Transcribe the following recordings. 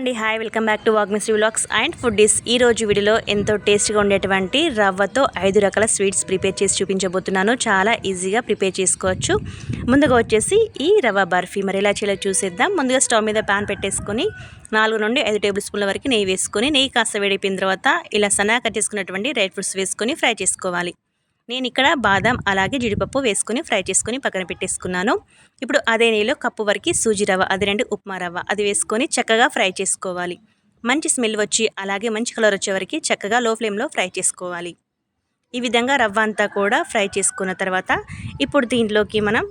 అండి. Hi welcome back to Vagmistry vlogs and food డిస్ ఈ రోజు వీడియోలో ఎంతో టేస్ట్గా ఉండేటువంటి రవ్వతో ఐదు రకాల స్వీట్స్ ప్రిపేర్ చేసి చూపించబోతున్నాను. చాలా ఈజీగా ప్రిపేర్ చేసుకోవచ్చు. ముందుగా వచ్చేసి ఈ రవ్వ బర్ఫీ. మరి ఎలా చేయాలో చూసేద్దాం. ముందుగా స్టవ్ మీద ప్యాన్ పెట్టేసుకొని నాలుగు నుండి ఐదు టేబుల్ స్పూన్ల వరకు నెయ్యి వేసుకొని నెయ్యి కాస్త వేడిపోయిన తర్వాత ఇలా సన్నగా కట్ చేసుకున్నటువంటి డ్రై ఫ్రూట్స్ వేసుకొని ఫ్రై చేసుకోవాలి. నేను ఇక్కడ బాదం అలాగే జీడిపప్పు వేసుకొని ఫ్రై చేసుకుని పక్కన పెట్టేసుకున్నాను. ఇప్పుడు అదే నీళ్ళు కప్పు వరకు సూజీ రవ్వ అది రెండు ఉప్మా రవ్వ అది వేసుకొని చక్కగా ఫ్రై చేసుకోవాలి. మంచి స్మెల్ వచ్చి అలాగే మంచి కలర్ వచ్చే వరకు చక్కగా లో ఫ్లేమ్లో ఫ్రై చేసుకోవాలి. ఈ విధంగా రవ్వ అంతా కూడా ఫ్రై చేసుకున్న తర్వాత ఇప్పుడు దీంట్లోకి మనం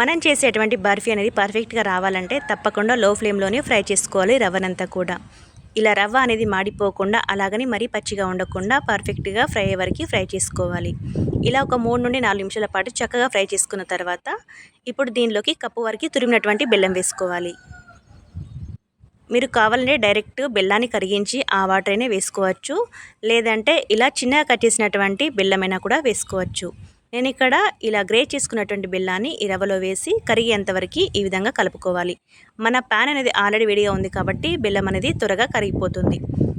మనం చేసేటువంటి బర్ఫీ అనేది పర్ఫెక్ట్గా రావాలంటే తప్పకుండా లో ఫ్లేమ్లోనే ఫ్రై చేసుకోవాలి రవ్వనంతా కూడా. ఇలా రవ్వ అనేది మాడిపోకుండా అలాగని మరీ పచ్చిగా ఉండకుండా పర్ఫెక్ట్గా ఫ్రై అయ్యే వరకు ఫ్రై చేసుకోవాలి. ఇలా ఒక మూడు నుండి నాలుగు నిమిషాల పాటు చక్కగా ఫ్రై చేసుకున్న తర్వాత ఇప్పుడు దీనిలోకి కప్పు వరకు తురిమినటువంటి బెల్లం వేసుకోవాలి. మీరు కావాలంటే డైరెక్ట్ బెల్లాన్ని కరిగించి ఆ వాటర్ అయినా వేసుకోవచ్చు. లేదంటే ఇలా చిన్నగా కట్ చేసినటువంటి బెల్లమైనా కూడా వేసుకోవచ్చు. నేను ఇక్కడ ఇలా గ్రేట్ చేసుకున్నటువంటి బెల్లాన్ని ఈ రవ్వలో వేసి కరిగేంతవరకు ఈ విధంగా కలుపుకోవాలి. మన ప్యాన్ అనేది ఆల్రెడీ వేడిగా ఉంది కాబట్టి బెల్లం అనేది త్వరగా కరిగిపోతుంది.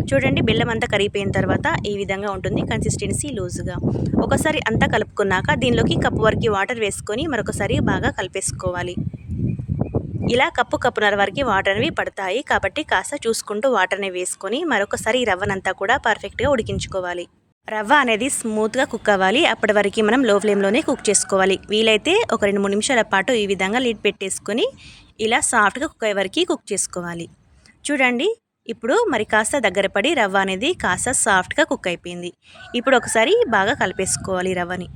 చూడండి బెల్లం అంతా కరిగిపోయిన తర్వాత ఈ విధంగా ఉంటుంది కన్సిస్టెన్సీ లూజ్గా. ఒకసారి అంతా కలుపుకున్నాక దీనిలోకి కప్పు వరకు వాటర్ వేసుకొని మరొకసారి బాగా కలిపేసుకోవాలి. ఇలా కప్పు కప్పున్నర వరకు వాటర్ అనేవి పడతాయి కాబట్టి కాస్త చూసుకుంటూ వాటర్ని వేసుకొని మరొకసారి ఈ రవ్వనంతా కూడా పర్ఫెక్ట్గా ఉడికించుకోవాలి. రవ్వ అనేది స్మూత్గా కుక్ అవ్వాలి. అప్పటి వరకు మనం లో ఫ్లేమ్లోనే కుక్ చేసుకోవాలి. వీలైతే ఒక రెండు మూడు నిమిషాల పాటు ఈ విధంగా లీడ్ పెట్టేసుకొని ఇలా సాఫ్ట్గా కుక్ అయ్యే వరకు కుక్ చేసుకోవాలి. చూడండి ఇప్పుడు మరి కాస్త దగ్గర పడి రవ్వ అనేది కాస్త సాఫ్ట్గా కుక్ అయిపోయింది. ఇప్పుడు ఒకసారి బాగా కలిపేసుకోవాలి రవ్వని.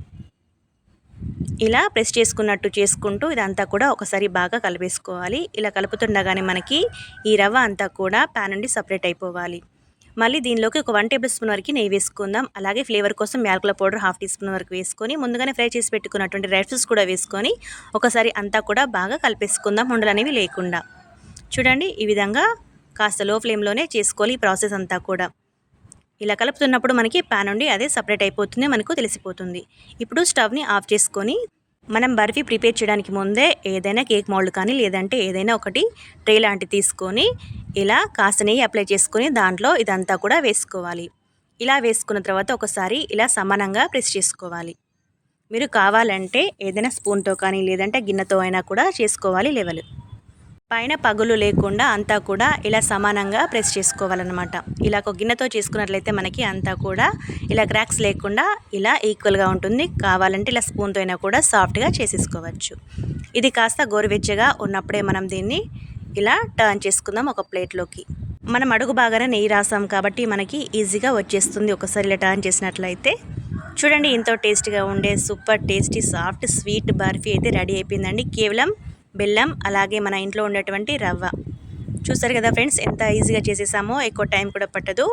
ఇలా ప్రెస్ చేసుకున్నట్టు చేసుకుంటూ ఇదంతా కూడా ఒకసారి బాగా కలిపేసుకోవాలి. ఇలా కలుపుతుండగానే మనకి ఈ రవ్వ అంతా కూడా ప్యాన్ నుండి సపరేట్ అయిపోవాలి. మళ్ళీ దీనిలోకి ఒక వన్ టేబుల్ స్పూన్ వరకు నెయ్యి వేసుకుందాం. అలాగే ఫ్లేవర్ కోసం యాలకుల పౌడర్ హాఫ్ టీ స్పూన్ వరకు వేసుకొని ముందుగానే ఫ్రై చేసి పెట్టుకున్నటువంటి డ్రై ఫ్రూట్స్ కూడా వేసుకొని ఒకసారి అంతా కూడా బాగా కలిపేసుకుందాం ఉండలు అనేవి లేకుండా. చూడండి ఈ విధంగా కాస్త లో ఫ్లేమ్లోనే చేసుకోవాలి ఈ ప్రాసెస్ అంతా కూడా. ఇలా కలుపుతున్నప్పుడు మనకి ప్యాన్ ఉండి అదే సపరేట్ అయిపోతుంది మనకు తెలిసిపోతుంది. ఇప్పుడు స్టవ్ని ఆఫ్ చేసుకొని మనం బర్ఫీ ప్రిపేర్ చేయడానికి ముందే ఏదైనా కేక్ మోల్డ్ కానీ లేదంటే ఏదైనా ఒకటి ట్రే లాంటి తీసుకొని ఇలా కాస్త నెయ్యి అప్లై చేసుకొని దాంట్లో ఇదంతా కూడా వేసుకోవాలి. ఇలా వేసుకున్న తర్వాత ఒకసారి ఇలా సమానంగా ప్రెస్ చేసుకోవాలి. మీరు కావాలంటే ఏదైనా స్పూన్తో కానీ లేదంటే గిన్నెతో అయినా కూడా చేసుకోవాలి లెవెల్. పైన పగులు లేకుండా అంతా కూడా ఇలా సమానంగా ప్రెస్ చేసుకోవాలన్నమాట. ఇలా ఒక గిన్నెతో చేసుకున్నట్లయితే మనకి అంతా కూడా ఇలా క్రాక్స్ లేకుండా ఇలా ఈక్వల్గా ఉంటుంది. కావాలంటే ఇలా స్పూన్తో అయినా కూడా సాఫ్ట్గా చేసేసుకోవచ్చు. ఇది కాస్త గోరువెచ్చగా ఉన్నప్పుడే మనం దీన్ని ఇలా టర్న్ చేసుకుందాం ఒక ప్లేట్లోకి. మనం అడుగు బాగానే నెయ్యి రాసాం కాబట్టి మనకి ఈజీగా వచ్చేస్తుంది ఒకసారి ఇలా టర్న్ చేసినట్లయితే. చూడండి ఎంతో టేస్టీగా ఉండే super tasty soft sweet barfi అయితే రెడీ అయిపోయిందండి. కేవలం బెల్లం అలాగే మన ఇంట్లో ఉండేటువంటి రవ్వ. చూస్తారు కదా ఫ్రెండ్స్ ఎంత ఈజీగా చేసేసామో ఎక్కువ టైం కూడా పట్టదు.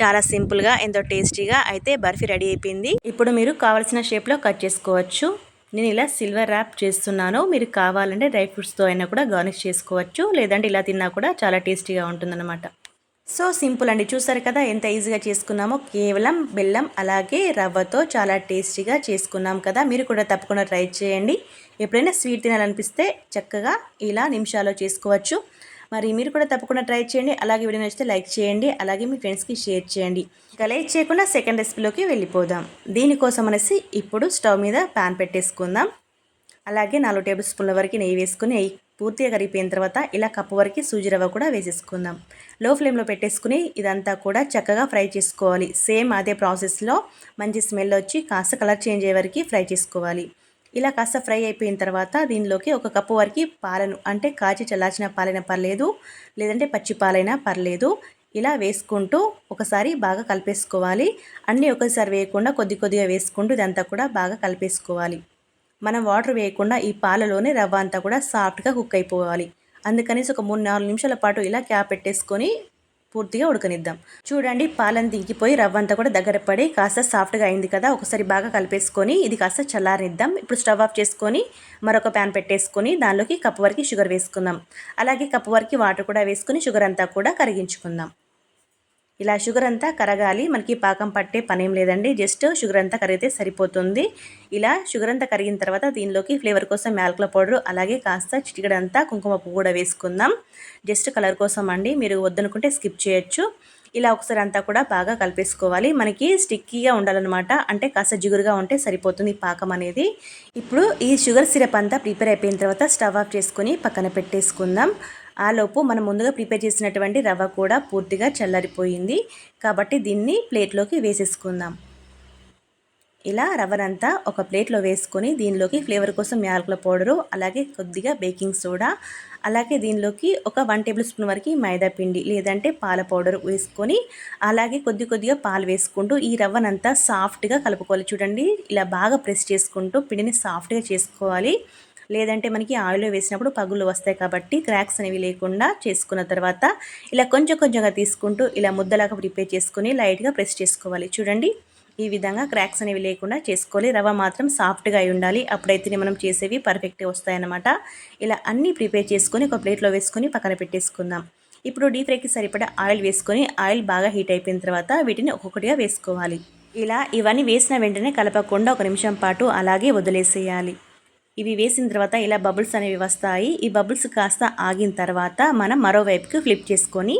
చాలా సింపుల్గా ఎంతో టేస్టీగా అయితే బర్ఫీ రెడీ అయిపోయింది. ఇప్పుడు మీరు కావాల్సిన షేప్లో కట్ చేసుకోవచ్చు. నేను ఇలా సిల్వర్ ర్యాప్ చేస్తున్నాను. మీరు కావాలంటే డ్రై ఫ్రూట్స్తో అయినా కూడా గార్నిష్ చేసుకోవచ్చు. లేదంటే ఇలా తిన్నా కూడా చాలా టేస్టీగా ఉంటుందన్నమాట. సో సింపుల్ అండి. చూసారు కదా ఎంత ఈజీగా చేసుకున్నామో కేవలం బెల్లం అలాగే రవ్వతో చాలా టేస్టీగా చేసుకున్నాం కదా. మీరు కూడా తప్పకుండా ట్రై చేయండి. ఎప్పుడైనా స్వీట్ తినాలనిపిస్తే చక్కగా ఇలా నిమిషాల్లో చేసుకోవచ్చు. మరి మీరు కూడా తప్పకుండా ట్రై చేయండి. అలాగే వీడియో నచ్చితే లైక్ చేయండి. అలాగే మీ ఫ్రెండ్స్కి షేర్ చేయండి. ఇక చేయకుండా సెకండ్ రెసిపీలోకి వెళ్ళిపోదాం. దీనికోసం అనేసి ఇప్పుడు స్టవ్ మీద ప్యాన్ పెట్టేసుకుందాం. అలాగే నాలుగు టేబుల్ స్పూన్ల వరకు నెయ్యి వేసుకుని పూర్తిగా కరిగిపోయిన తర్వాత ఇలా కప్పు వరకు సూజీ రవ్వ కూడా వేసేసుకుందాం. లో ఫ్లేమ్లో పెట్టేసుకుని ఇదంతా కూడా చక్కగా ఫ్రై చేసుకోవాలి. సేమ్ అదే ప్రాసెస్లో మంచి స్మెల్ వచ్చి కాస్త కలర్ చేంజ్ అయ్యే వరకు ఫ్రై చేసుకోవాలి. ఇలా కాస్త ఫ్రై అయిపోయిన తర్వాత దీనిలోకి ఒక కప్పు వరకు పాలను అంటే కాచి చల్లార్చిన పాలైనా పర్లేదు లేదంటే పచ్చి పాలైనా పర్లేదు ఇలా వేసుకుంటూ ఒకసారి బాగా కలిపేసుకోవాలి. అన్నీ ఒకసారి వేయకుండా కొద్ది కొద్దిగా వేసుకుంటూ ఇదంతా కూడా బాగా కలిపేసుకోవాలి. మనం వాటర్ వేయకుండా ఈ పాలలోనే రవ్వ అంతా కూడా సాఫ్ట్గా కుక్ అయిపోవాలి. అందుకనేసి ఒక మూడు నాలుగు నిమిషాల పాటు ఇలా క్యాప్ పెట్టేసుకొని పూర్తిగా ఉడకనిద్దాం. చూడండి పాలను దింకిపోయి రవ్వ అంతా కూడా దగ్గర పడి కాస్త సాఫ్ట్గా అయింది కదా ఒకసారి బాగా కలిపేసుకొని ఇది కాస్త చల్లారనిద్దాం. ఇప్పుడు స్టవ్ ఆఫ్ చేసుకొని మరొక ప్యాన్ పెట్టేసుకొని దానిలోకి కప్పు వరకు షుగర్ వేసుకుందాం. అలాగే కప్పు వరకు వాటర్ కూడా వేసుకొని షుగర్ అంతా కూడా కరిగించుకుందాం. ఇలా షుగర్ అంతా కరగాలి. మనకి పాకం పట్టే పనేం లేదండి. జస్ట్ షుగర్ అంతా కరిగితే సరిపోతుంది. ఇలా షుగర్ అంతా కరిగిన తర్వాత దీనిలోకి ఫ్లేవర్ కోసం యాలకుల పౌడర్ అలాగే కాస్త చిటికడంతా కుంకుమ పువ్వు కూడా వేసుకుందాం. జస్ట్ కలర్ కోసం అండి. మీరు వద్దనుకుంటే స్కిప్ చేయొచ్చు. ఇలా ఒకసారి అంతా కూడా బాగా కలిపేసుకోవాలి. మనకి స్టిక్కీగా ఉండాలన్నమాట. అంటే కాస్త జిగురుగా ఉంటే సరిపోతుంది పాకం అనేది. ఇప్పుడు ఈ షుగర్ సిరప్ అంతా ప్రిపేర్ అయిపోయిన తర్వాత స్టవ్ ఆఫ్ చేసుకొని పక్కన పెట్టేసుకుందాం. ఆలోపు మనం ముందుగా ప్రిపేర్ చేసినటువంటి రవ్వ కూడా పూర్తిగా చల్లారిపోయింది. కాబట్టి దీన్ని ప్లేట్లోకి వేసేసుకుందాం. ఇలా రవ్వనంతా ఒక ప్లేట్లో వేసుకొని దీనిలోకి ఫ్లేవర్ కోసం యాలకుల పౌడరు అలాగే కొద్దిగా బేకింగ్ సోడా అలాగే దీనిలోకి ఒక వన్ టేబుల్ స్పూన్ వరకు మైదా పిండి లేదంటే పాల పౌడర్ వేసుకొని అలాగే కొద్ది కొద్దిగా పాలు వేసుకుంటూ ఈ రవ్వనంతా సాఫ్ట్గా కలుపుకోవాలి. చూడండి ఇలా బాగా ప్రెస్ చేసుకుంటూ పిండిని సాఫ్ట్గా చేసుకోవాలి. లేదంటే మనకి ఆయిల్లో వేసినప్పుడు పగులు వస్తాయి కాబట్టి క్రాక్స్ అనేవి లేకుండా చేసుకున్న తర్వాత ఇలా కొంచెం కొంచెంగా తీసుకుంటూ ఇలా ముద్దలాగా ప్రిపేర్ చేసుకొని లైట్గా ప్రెస్ చేసుకోవాలి. చూడండి ఈ విధంగా క్రాక్స్ అనేవి లేకుండా చేసుకోవాలి. రవ్వ మాత్రం సాఫ్ట్గా అయి ఉండాలి. అప్పుడైతేనే మనం చేసేవి పర్ఫెక్ట్గా వస్తాయన్నమాట. ఇలా అన్నీ ప్రిపేర్ చేసుకొని ఒక ప్లేట్లో వేసుకొని పక్కన పెట్టేసుకుందాం. ఇప్పుడు డీప్ ఫ్రైకి సరిపడా ఆయిల్ వేసుకొని ఆయిల్ బాగా హీట్ అయిపోయిన తర్వాత వీటిని ఒక్కొక్కటిగా వేసుకోవాలి. ఇలా ఇవన్నీ వేసిన వెంటనే కలపకుండా ఒక నిమిషం పాటు అలాగే వదిలేసేయాలి. ఇవి వేసిన తర్వాత ఇలా బబుల్స్ అనేవి వస్తాయి. ఈ బబుల్స్ కాస్త ఆగిన తర్వాత మనం మరోవైపుకి ఫ్లిప్ చేసుకొని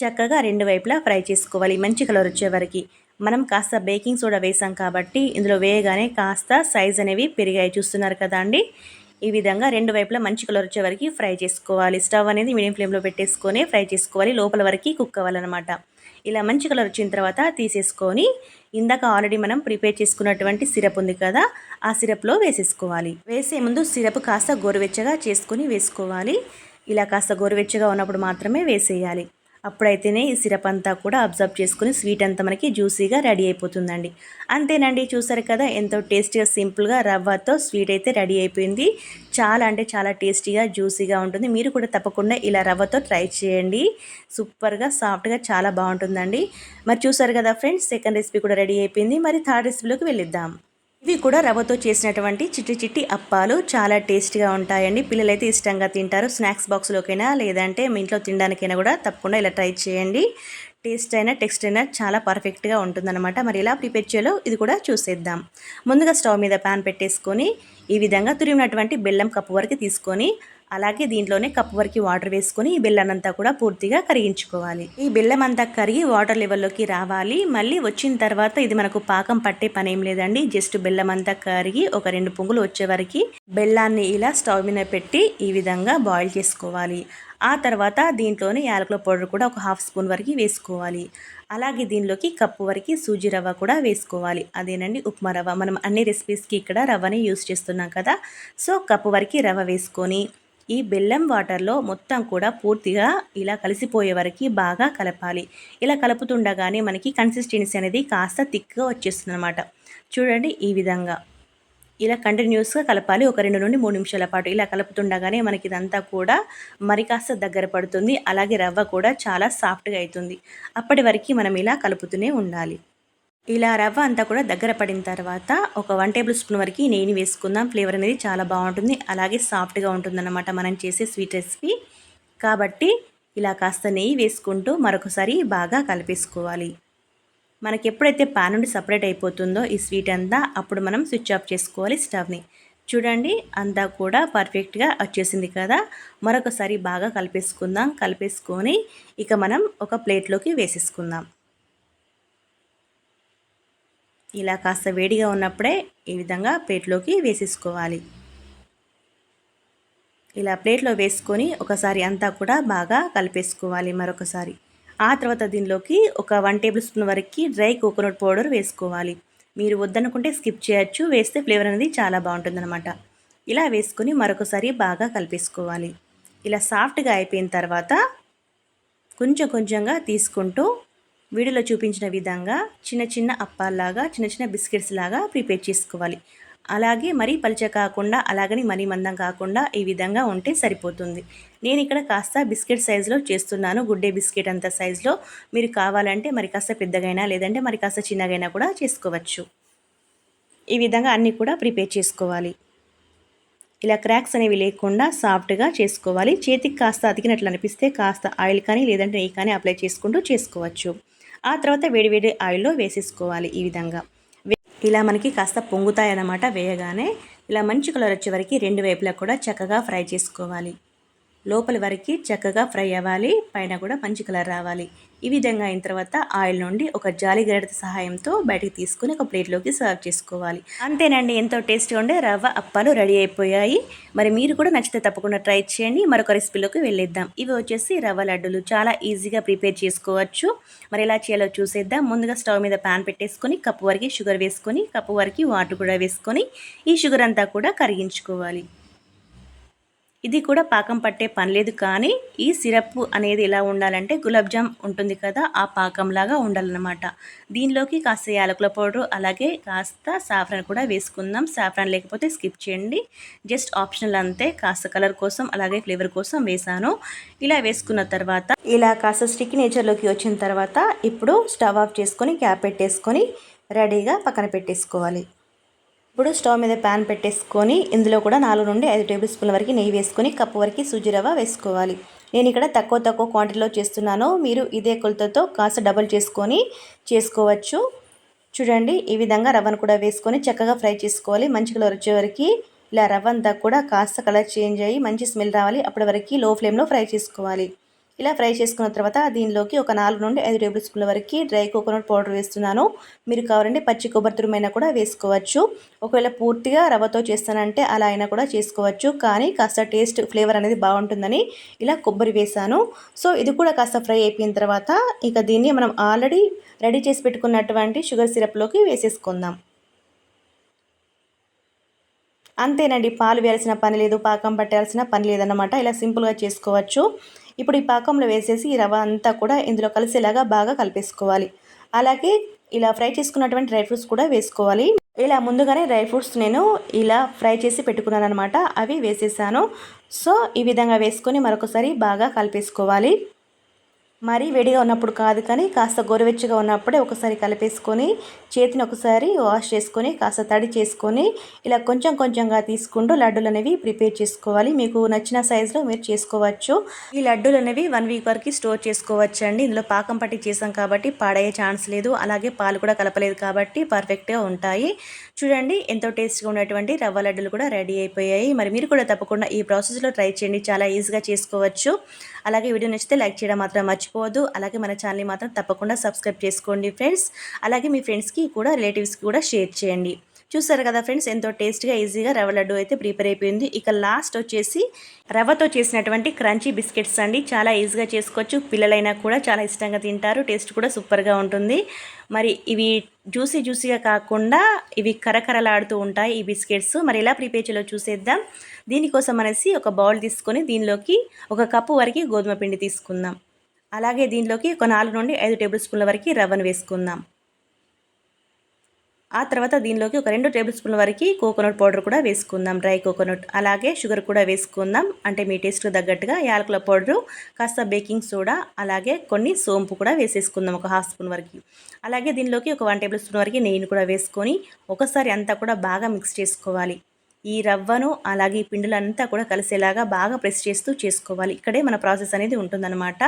చక్కగా రెండు వైపులా ఫ్రై చేసుకోవాలి. మంచి కలర్ వచ్చే వరకు. మనం కాస్త బేకింగ్ సోడా వేసాం కాబట్టి ఇందులో వేయగానే కాస్త సైజ్ అనేవి పెరిగాయి. చూస్తున్నారు కదా అండి? ఈ విధంగా రెండు వైపులా మంచి కలర్ వచ్చే వరకు ఫ్రై చేసుకోవాలి. స్టవ్ అనేది మీడియం ఫ్లేమ్లో పెట్టేసుకొని ఫ్రై చేసుకోవాలి. లోపల వరకు కుక్ అవ్వాలన్నమాట ఇలా మంచి కలర్ వచ్చిన తర్వాత తీసేసుకొని ఇందాక ఆల్రెడీ మనం ప్రిపేర్ చేసుకున్నటువంటి సిరప్ ఉంది కదా ఆ సిరప్లో వేసేసుకోవాలి. వేసే ముందు సిరప్ కాస్త గోరువెచ్చగా చేసుకుని వేసుకోవాలి. ఇలా కాస్త గోరువెచ్చగా ఉన్నప్పుడు మాత్రమే వేసేయాలి. అప్పుడైతేనే ఈ సిరప్ అంతా కూడా అబ్జర్వ్ చేసుకుని స్వీట్ అంతా మనకి జ్యూసీగా రెడీ అయిపోతుందండి. అంతేనండి చూసారు కదా ఎంతో టేస్టీగా సింపుల్గా రవ్వతో స్వీట్ అయితే రెడీ అయిపోయింది. చాలా అంటే చాలా టేస్టీగా జ్యూసీగా ఉంటుంది. మీరు కూడా తప్పకుండా ఇలా రవ్వతో ట్రై చేయండి. సూపర్గా సాఫ్ట్గా చాలా బాగుంటుందండి. మరి చూసారు కదా ఫ్రెండ్స్ సెకండ్ రెసిపీ కూడా రెడీ అయిపోయింది. మరి థర్డ్ రెసిపీలోకి వెళ్ళిద్దాం. ఇవి కూడా రవ్వతో చేసినటువంటి చిట్టి చిట్టి అప్పాలు చాలా టేస్టీగా ఉంటాయండి. పిల్లలైతే ఇష్టంగా తింటారు. స్నాక్స్ బాక్స్లోకైనా లేదంటే మీ ఇంట్లో తినడానికైనా కూడా తప్పకుండా ఇలా ట్రై చేయండి. టేస్ట్ అయినా టెక్స్ట్ అయినా చాలా పర్ఫెక్ట్గా ఉంటుందన్నమాట. మరి ఎలా ప్రిపేర్ చేయాలో ఇది కూడా చూసేద్దాం. ముందుగా స్టవ్ మీద ప్యాన్ పెట్టేసుకొని ఈ విధంగా తురిమినటువంటి బెల్లం కప్పు వరకు తీసుకొని అలాగే దీంట్లోనే కప్పు వరకు వాటర్ వేసుకొని ఈ బెల్లం అంతా కూడా పూర్తిగా కరిగించుకోవాలి. ఈ బెల్లం అంతా కరిగి వాటర్ లెవెల్లోకి రావాలి. మళ్ళీ వచ్చిన తర్వాత ఇది మనకు పాకం పట్టే పని ఏం లేదండి. జస్ట్ బెల్లం అంతా కరిగి ఒక రెండు పొంగులు వచ్చే వరకు బెల్లాన్ని ఇలా స్టవ్ మీద పెట్టి ఈ విధంగా బాయిల్ చేసుకోవాలి. ఆ తర్వాత దీంట్లోనే యాలకుల పౌడర్ కూడా ఒక హాఫ్ స్పూన్ వరకు వేసుకోవాలి. అలాగే దీనిలోకి కప్పు వరకు సూజీ రవ్వ కూడా వేసుకోవాలి. అదేనండి ఉప్మా రవ్వ. మనం అన్ని రెసిపీస్కి ఇక్కడ రవ్వని యూస్ చేస్తున్నాం కదా. సో కప్పు వరకు రవ్వ వేసుకొని ఈ బెల్లం వాటర్లో మొత్తం కూడా పూర్తిగా ఇలా కలిసిపోయే వరకు బాగా కలపాలి. ఇలా కలుపుతుండగానే మనకి కన్సిస్టెన్సీ అనేది కాస్త థిక్గా వచ్చేస్తుంది అనమాట చూడండి ఈ విధంగా. ఇలా కంటిన్యూస్గా కలపాలి. ఒక రెండు నుండి మూడు నిమిషాల పాటు ఇలా కలుపుతుండగానే మనకి ఇదంతా కూడా మరి కాస్త దగ్గర పడుతుంది. అలాగే రవ్వ కూడా చాలా సాఫ్ట్గా అవుతుంది. అప్పటి వరకు మనం ఇలా కలుపుతూనే ఉండాలి. ఇలా రవ్వ అంతా కూడా దగ్గర పడిన తర్వాత ఒక వన్ టేబుల్ స్పూన్ వరకు నెయ్యిని వేసుకుందాం. ఫ్లేవర్ అనేది చాలా బాగుంటుంది. అలాగే సాఫ్ట్గా ఉంటుందన్నమాట మనం చేసే స్వీట్ రెసిపీ. కాబట్టి ఇలా కాస్త నెయ్యి వేసుకుంటూ మరొకసారి బాగా కలిపేసుకోవాలి. మనకి ఎప్పుడైతే పాన్ నుండి సపరేట్ అయిపోతుందో ఈ స్వీట్ అంతా అప్పుడు మనం స్విచ్ ఆఫ్ చేసుకోవాలి స్టవ్ని. చూడండి అంతా కూడా పర్ఫెక్ట్గా వచ్చేసింది కదా. మరొకసారి బాగా కలిపేసుకుందాం. కలిపేసుకొని ఇక మనం ఒక ప్లేట్లోకి వేసేసుకుందాం. ఇలా కాస్త వేడిగా ఉన్నప్పుడే ఈ విధంగా ప్లేట్లోకి వేసేసుకోవాలి. ఇలా ప్లేట్లో వేసుకొని ఒకసారి అంతా కూడా బాగా కలిపేసుకోవాలి మరొకసారి. ఆ తర్వాత దీనిలోకి ఒక వన్ టేబుల్ స్పూన్ వరకు డ్రై కోకోనట్ పౌడర్ వేసుకోవాలి. మీరు వద్దనుకుంటే స్కిప్ చేయొచ్చు వేస్తే ఫ్లేవర్ అనేది చాలా బాగుంటుందన్నమాట. ఇలా వేసుకొని మరొకసారి బాగా కలిపేసుకోవాలి. ఇలా సాఫ్ట్గా అయిపోయిన తర్వాత కొంచెం కొంచెంగా తీసుకుంటూ వీడియోలో చూపించిన విధంగా చిన్న చిన్న అప్పాల్లాగా చిన్న చిన్న బిస్కెట్స్ లాగా ప్రిపేర్ చేసుకోవాలి. అలాగే మరీ పలిచ కాకుండా అలాగని మరీ మందం కాకుండా ఈ విధంగా ఉంటే సరిపోతుంది. నేను ఇక్కడ కాస్త బిస్కెట్ సైజులో చేస్తున్నాను. గుడ్డే బిస్కెట్ అంత సైజులో. మీరు కావాలంటే మరి కాస్త పెద్దగైనా లేదంటే మరి కాస్త చిన్నగైనా కూడా చేసుకోవచ్చు. ఈ విధంగా అన్నీ కూడా ప్రిపేర్ చేసుకోవాలి. ఇలా క్రాక్స్ అనేవి లేకుండా సాఫ్ట్గా చేసుకోవాలి. చేతికి కాస్త అతికినట్లు అనిపిస్తే కాస్త ఆయిల్ కానీ లేదంటే నెయ్యి కానీ అప్లై చేసుకుంటూ చేసుకోవచ్చు. ఆ తర్వాత వేడివేడి ఆయిల్లో వేసేసుకోవాలి ఈ విధంగా. ఇలా మనకి కాస్త పొంగుతాయన్నమాట వేయగానే. ఇలా మంచి కలర్ వచ్చే వరకు రెండు వైపులా కూడా చక్కగా ఫ్రై చేసుకోవాలి. లోపల వరకు చక్కగా ఫ్రై అవ్వాలి పైన కూడా మంచి కలర్ రావాలి. ఈ విధంగా అయిన తర్వాత ఆయిల్ నుండి ఒక జాలి గరిట సహాయంతో బయటికి తీసుకుని ఒక ప్లేట్లోకి సర్వ్ చేసుకోవాలి. అంతేనండి ఎంతో టేస్టీగా ఉండే రవ్వ అప్పాలు రెడీ అయిపోయాయి. మరి మీరు కూడా నచ్చితే తప్పకుండా ట్రై చేయండి. మరొక రెసిపీలోకి వెళ్ళేద్దాం. ఇవి వచ్చేసి రవ్వ లడ్డులు. చాలా ఈజీగా ప్రిపేర్ చేసుకోవచ్చు. మరి ఎలా చేయాలో చూసేద్దాం. ముందుగా స్టవ్ మీద ప్యాన్ పెట్టేసుకొని కప్పు వరకు షుగర్ వేసుకొని కప్పు వరకు వాటర్ కూడా వేసుకొని ఈ షుగర్ అంతా కూడా కరిగించుకోవాలి. ఇది కూడా పాకం పట్టే పని లేదు కానీ ఈ సిరప్ అనేది ఎలా ఉండాలంటే గులాబ్ జామ్ ఉంటుంది కదా ఆ పాకంలాగా ఉండాలన్నమాట. దీనిలోకి కాస్త యాలకుల పౌడర్ అలాగే కాస్త సాఫ్రాన్ కూడా వేసుకుందాం. సాఫ్రాన్ లేకపోతే స్కిప్ చేయండి. జస్ట్ ఆప్షనల్ అంతే. కాస్త కలర్ కోసం అలాగే ఫ్లేవర్ కోసం వేసాను. ఇలా వేసుకున్న తర్వాత ఇలా కాస్త స్టిక్ నేచర్లోకి వచ్చిన తర్వాత ఇప్పుడు స్టవ్ ఆఫ్ చేసుకొని క్యాప్ పెట్టేసుకొని రెడీగా పక్కన పెట్టేసుకోవాలి. ఇప్పుడు స్టవ్ మీద ప్యాన్ పెట్టేసుకొని ఇందులో కూడా నాలుగు నుండి ఐదు టేబుల్ స్పూన్ల వరకు నెయ్యి వేసుకొని కప్పు వరకు సూజీ రవ్వ వేసుకోవాలి. నేను ఇక్కడ తక్కువ తక్కువ క్వాంటిటీలో చేస్తున్నాను. మీరు ఇదే కొలతతో కాస్త డబుల్ చేసుకొని చేసుకోవచ్చు. చూడండి ఈ విధంగా రవ్వను కూడా వేసుకొని చక్కగా ఫ్రై చేసుకోవాలి. మంచి కలర్ వచ్చే వరకు ఇలా రవ్వ అంతా కూడా కాస్త కలర్ చేంజ్ అయ్యి మంచి స్మెల్ రావాలి. అప్పటి వరకు లో ఫ్లేమ్లో ఫ్రై చేసుకోవాలి. ఇలా ఫ్రై చేసుకున్న తర్వాత దీనిలోకి ఒక నాలుగు నుండి ఐదు టేబుల్ స్పూన్ల వరకు డ్రై కోకోనట్ పౌడర్ వేస్తున్నాను. మీరు కావాలంటే పచ్చి కొబ్బరి తురుమైనా కూడా వేసుకోవచ్చు. ఒకవేళ పూర్తిగా రవ్వతో చేస్తానంటే అలా అయినా కూడా చేసుకోవచ్చు. కానీ కాస్త టేస్ట్ ఫ్లేవర్ అనేది బాగుంటుందని ఇలా కొబ్బరి వేసాను సో ఇది కూడా కాస్త ఫ్రై అయిపోయిన తర్వాత ఇక దీన్ని మనం ఆల్రెడీ రెడీ చేసి పెట్టుకున్నటువంటి షుగర్ సిరప్లోకి వేసేసుకుందాం. అంతేనండి పాలు వేయాల్సిన పని లేదు పాకం పట్టాల్సిన పని లేదన్నమాట. ఇలా సింపుల్గా చేసుకోవచ్చు. ఇప్పుడు ఈ పాకంలో వేసేసి ఈ రవ్వ అంతా కూడా ఇందులో కలిసేలాగా బాగా కలిపేసుకోవాలి. అలాగే ఇలా ఫ్రై చేసుకున్నటువంటి డ్రై ఫ్రూట్స్ కూడా వేసుకోవాలి. ఇలా ముందుగానే డ్రై ఫ్రూట్స్ నేను ఇలా ఫ్రై చేసి పెట్టుకున్నాను అనమాట అవి వేసేసాను. సో ఈ విధంగా వేసుకొని మరొకసారి బాగా కలిపేసుకోవాలి. మరీ వేడిగా ఉన్నప్పుడు కాదు కానీ కాస్త గోరువెచ్చగా ఉన్నప్పుడే ఒకసారి కలిపేసుకొని చేతిని ఒకసారి వాష్ చేసుకొని కాస్త తడి చేసుకొని ఇలా కొంచెం కొంచెంగా తీసుకుంటూ లడ్డూలు అనేవి ప్రిపేర్ చేసుకోవాలి. మీకు నచ్చిన సైజులో మీరు చేసుకోవచ్చు. ఈ లడ్డూలు అనేవి వన్ వీక్ వరకు స్టోర్ చేసుకోవచ్చు అండి ఇందులో పాకం పట్టి చేసాం కాబట్టి పాడయ్యే ఛాన్స్ లేదు. అలాగే పాలు కూడా కలపలేదు కాబట్టి పర్ఫెక్ట్గా ఉంటాయి. చూడండి ఎంతో టేస్ట్గా ఉన్నటువంటి రవ్వ లడ్డూలు కూడా రెడీ అయిపోయాయి. మరి మీరు కూడా తప్పకుండా ఈ ప్రాసెస్లో ట్రై చేయండి. చాలా ఈజీగా చేసుకోవచ్చు. అలాగే వీడియో నచ్చితే లైక్ చేయడం మాత్రం మర్చిపోవద్దు. అలాగే మన ఛానల్ని మాత్రం తప్పకుండా సబ్స్క్రైబ్ చేసుకోండి ఫ్రెండ్స్. అలాగే మీ ఫ్రెండ్స్కి కూడా రిలేటివ్స్కి కూడా షేర్ చేయండి. చూసారు కదా ఫ్రెండ్స్ ఎంతో టేస్ట్గా ఈజీగా రవ్వ లడ్డు అయితే ప్రిపేర్ అయిపోయింది. ఇక లాస్ట్ వచ్చేసి రవ్వతో చేసినటువంటి క్రంచీ బిస్కెట్స్ అండి. చాలా ఈజీగా చేసుకోవచ్చు. పిల్లలైనా కూడా చాలా ఇష్టంగా తింటారు. టేస్ట్ కూడా సూపర్గా ఉంటుంది. మరి ఇవి జ్యూసీ జ్యూసీగా కాకుండా ఇవి కరకరలాడుతూ ఉంటాయి ఈ బిస్కెట్స్. మరి ఎలా ప్రిపేర్ చేయాలో చూసేద్దాం. దీనికోసం అనేసి ఒక బౌల్ తీసుకొని దీనిలోకి ఒక కప్పు వరకు గోధుమ పిండి తీసుకుందాం. అలాగే దీనిలోకి ఒక నాలుగు నుండి ఐదు టేబుల్ స్పూన్ల వరకు రవ్వను వేసుకుందాం. ఆ తర్వాత దీనిలోకి ఒక రెండు టేబుల్ స్పూన్ల వరకు కోకోనట్ పౌడర్ కూడా వేసుకుందాం. డ్రై కోకోనట్ అలాగే షుగర్ కూడా వేసుకుందాం. అంటే మీ టేస్ట్కి తగ్గట్టుగా యాలకుల పౌడరు కాస్త బేకింగ్ సోడా అలాగే కొన్ని సోంపు కూడా వేసేసుకుందాం ఒక హాఫ్ స్పూన్ వరకు. అలాగే దీనిలోకి ఒక వన్ టేబుల్ స్పూన్ వరకు నెయ్యిని కూడా వేసుకొని ఒకసారి అంతా కూడా బాగా మిక్స్ చేసుకోవాలి. ఈ రవ్వను అలాగే ఈ పిండులంతా కూడా కలిసేలాగా బాగా ప్రెస్ చేస్తూ చేసుకోవాలి. ఇక్కడే మన ప్రాసెస్ అనేది ఉంటుందన్నమాట.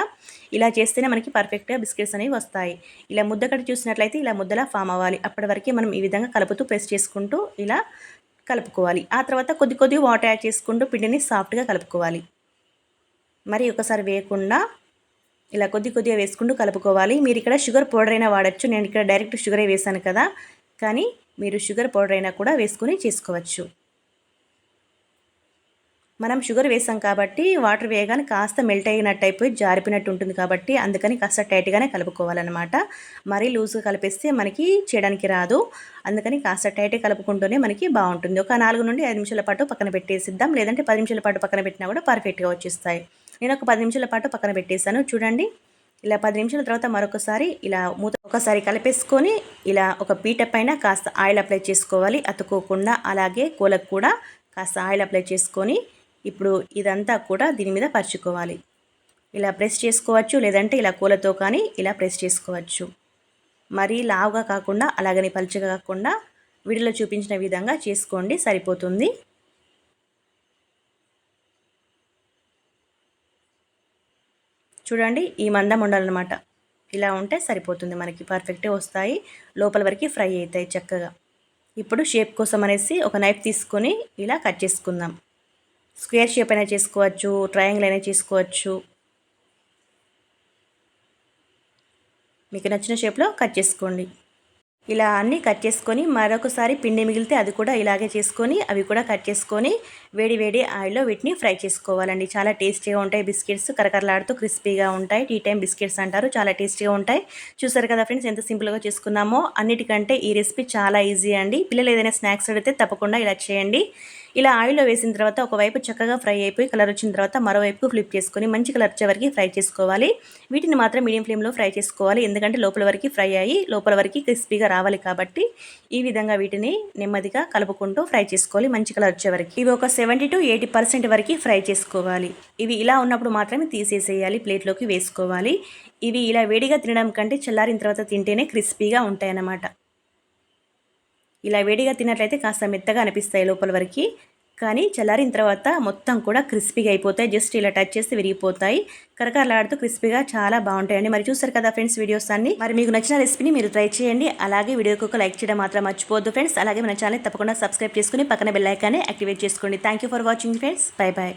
ఇలా చేస్తేనే మనకి పర్ఫెక్ట్గా బిస్కెట్స్ అనేవి వస్తాయి. ఇలా ముద్ద కట్టి చూసినట్లయితే ఇలా ముద్దలా ఫామ్ అవ్వాలి. అప్పటి వరకు మనం ఈ విధంగా కలుపుతూ ప్రెస్ చేసుకుంటూ ఇలా కలుపుకోవాలి. ఆ తర్వాత కొద్ది కొద్దిగా వాటర్ యాడ్ చేసుకుంటూ పిండిని సాఫ్ట్గా కలుపుకోవాలి. మరి ఒకసారి వేయకుండా ఇలా కొద్ది కొద్దిగా వేసుకుంటూ కలుపుకోవాలి. మీరు ఇక్కడ షుగర్ పౌడర్ అయినా వాడచ్చు. నేను ఇక్కడ డైరెక్ట్ షుగరే వేసాను కదా. కానీ మీరు షుగర్ పౌడర్ అయినా కూడా వేసుకుని చేసుకోవచ్చు. మనం షుగర్ వేసాం కాబట్టి వాటర్ వేయగానే కాస్త మెల్ట్ అయినట్టు అయిపోయి జారిపినట్టు ఉంటుంది కాబట్టి అందుకని కాస్త టైట్గానే కలుపుకోవాలన్నమాట. మరీ లూజ్గా కలిపేస్తే మనకి చేయడానికి రాదు. అందుకని కాస్త టైట్గా కలుపుకుంటూనే మనకి బాగుంటుంది. ఒక నాలుగు నుండి ఐదు నిమిషాల పాటు పక్కన పెట్టేసిద్దాం. లేదంటే పది నిమిషాల పాటు పక్కన పెట్టినా కూడా పర్ఫెక్ట్గా వచ్చేస్తాయి. నేను ఒక పది నిమిషాల పాటు పక్కన పెట్టేశాను. చూడండి. ఇలా పది నిమిషాల తర్వాత మరొకసారి ఇలా మూత ఒకసారి కలిపేసుకొని ఇలా ఒక పీట పైన కాస్త ఆయిల్ అప్లై చేసుకోవాలి. అతుకోకుండా అలాగే కూలకు కూడా కాస్త ఆయిల్ అప్లై చేసుకొని ఇప్పుడు ఇదంతా కూడా దీని మీద పరుచుకోవాలి. ఇలా ప్రెస్ చేసుకోవచ్చు లేదంటే ఇలా కూలతో కానీ ఇలా ప్రెస్ చేసుకోవచ్చు. మరీ లావుగా కాకుండా అలాగని పలుచగా కాకుండా వీడియోలో చూపించిన విధంగా చేసుకోండి సరిపోతుంది. చూడండి ఈ మందం ఉండాలన్నమాట ఇలా ఉంటే సరిపోతుంది మనకి పర్ఫెక్ట్గా వస్తాయి. లోపల వరకు ఫ్రై అవుతాయి చక్కగా. ఇప్పుడు షేప్ కోసం అనేసి ఒక నైఫ్ తీసుకొని ఇలా కట్ చేసుకుందాం. స్క్వేర్ షేప్ అయినా చేసుకోవచ్చు ట్రయాంగిల్ అయినా చేసుకోవచ్చు. మీకు నచ్చిన షేప్లో కట్ చేసుకోండి. ఇలా అన్నీ కట్ చేసుకొని మరొకసారి పిండి మిగిలితే అది కూడా ఇలాగే చేసుకొని అవి కూడా కట్ చేసుకొని వేడి వేడి ఆయిల్లో వీటిని ఫ్రై చేసుకోవాలండి. చాలా టేస్టీగా ఉంటాయి బిస్కెట్స్ కరకరలాడుతూ క్రిస్పీగా ఉంటాయి. టీ టైం బిస్కెట్స్ అంటారు చాలా టేస్టీగా ఉంటాయి. చూసారు కదా ఫ్రెండ్స్ ఎంత సింపుల్గా చేసుకున్నామో. అన్నిటికంటే ఈ రెసిపీ చాలా ఈజీ అండి. పిల్లలు ఏదైనా స్నాక్స్ అడిగితే తప్పకుండా ఇలా చేయండి. ఇలా ఆయిల్లో వేసిన తర్వాత ఒకవైపు చక్కగా ఫ్రై అయిపోయి కలర్ వచ్చిన తర్వాత మరోవైపు ఫ్లిప్ చేసుకొని మంచి కలర్ వచ్చే వరకు ఫ్రై చేసుకోవాలి. వీటిని మాత్రం మీడియం ఫ్లేమ్లో ఫ్రై చేసుకోవాలి. ఎందుకంటే లోపల వరకు ఫ్రై అయ్యి లోపల వరకు క్రిస్పీగా రావాలి కాబట్టి ఈ విధంగా వీటిని నెమ్మదిగా కలుపుకుంటూ ఫ్రై చేసుకోవాలి. మంచి కలర్ వచ్చే వరకు. ఇవి ఒక సెవెంటీ టు ఎయిటీ పర్సెంట్ వరకు ఫ్రై చేసుకోవాలి. ఇవి ఇలా ఉన్నప్పుడు మాత్రమే తీసేసేయాలి. ప్లేట్లోకి వేసుకోవాలి. ఇవి ఇలా వేడిగా తినడం కంటే చల్లారిన తర్వాత తింటేనే క్రిస్పీగా ఉంటాయి అన్నమాట ఇలా వేడిగా తిన్నట్లయితే కాస్త మెత్తగా అనిపిస్తాయి లోపల వరకు. కానీ చల్లారిన తర్వాత మొత్తం కూడా క్రిస్పీగా అయిపోతాయి. జస్ట్ ఇలా టచ్ చేస్తే విరిగిపోతాయి. కరకరలాడుతూ క్రిస్పీగా చాలా బాగుంటాయండి. మరి చూసారు కదా ఫ్రెండ్స్ వీడియోస్ అన్ని? మరి మీకు నచ్చిన రెసిపీని మీరు ట్రై చేయండి. అలాగే వీడియోకి ఒక లైక్ చేయడం మాత్రం మర్చిపోద్దు ఫ్రెండ్స్. అలాగే మన ఛానల్ తప్పకుండా సబ్స్క్రైబ్ చేసుకుని పక్కన బెల్ యాక్టివేట్ చేసుకోండి. Thank for watching friends. Bye bye